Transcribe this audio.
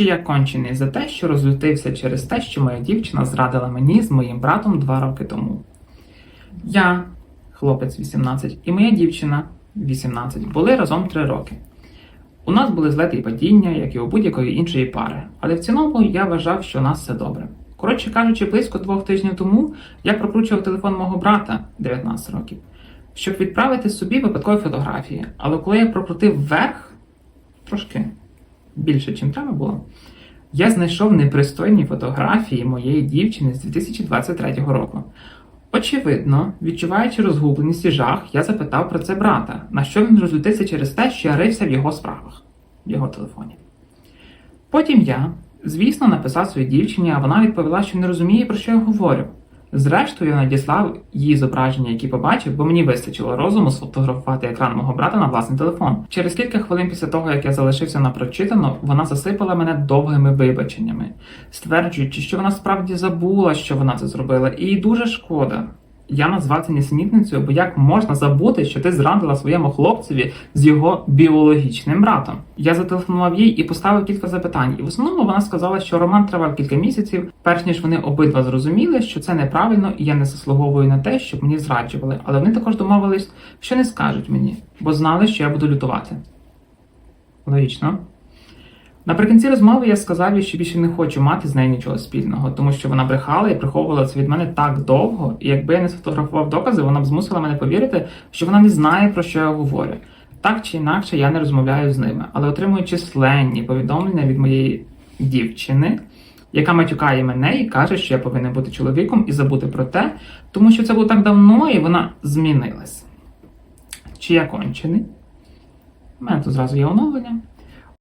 Чи я кончений за те, що розлютився через те, що моя дівчина зрадила мені з моїм братом два роки тому. Я, хлопець 18, і моя дівчина 18, були разом 3 роки. У нас були злети і падіння, як і у будь-якої іншої пари, але в цілому я вважав, що у нас все добре. Коротше кажучи, близько двох тижнів тому я прокручував телефон мого брата 19 років, щоб відправити собі випадкові фотографії. Але коли я прокрутив вверх, трошки більше, чим треба було, я знайшов непристойні фотографії моєї дівчини з 2023 року. Очевидно, відчуваючи розгубленість і жах, я запитав про це брата, на що він розлютився через те, що я рився в його справах, в його телефоні. Потім я, звісно, написав своїй дівчині, а вона відповіла, що не розуміє, про що я говорю. Зрештою, я надіслав їй зображення, які побачив, бо мені вистачило розуму сфотографувати екран мого брата на власний телефон. Через кілька хвилин після того, як я залишився на прочитано, вона засипала мене довгими вибаченнями, стверджуючи, що вона справді забула, що вона це зробила, і дуже шкода. Я назвав це нісенітницею, бо як можна забути, що ти зрадила своєму хлопцеві з його біологічним братом? Я зателефонував їй і поставив кілька запитань. І в основному вона сказала, що роман тривав кілька місяців, перш ніж вони обидва зрозуміли, що це неправильно, і я не заслуговую на те, щоб мені зраджували. Але вони також домовились, що не скажуть мені, бо знали, що я буду лютувати. Логічно. Наприкінці розмови я сказав їй, що більше не хочу мати з нею нічого спільного, тому що вона брехала і приховувала це від мене так довго, і якби я не сфотографував докази, вона б змусила мене повірити, що вона не знає, про що я говорю. Так чи інакше, я не розмовляю з ними, але отримую численні повідомлення від моєї дівчини, яка матюкає мене і каже, що я повинен бути чоловіком і забути про те, тому що це було так давно, і вона змінилась. Чи я кончений? У мене тут зразу є оновлення.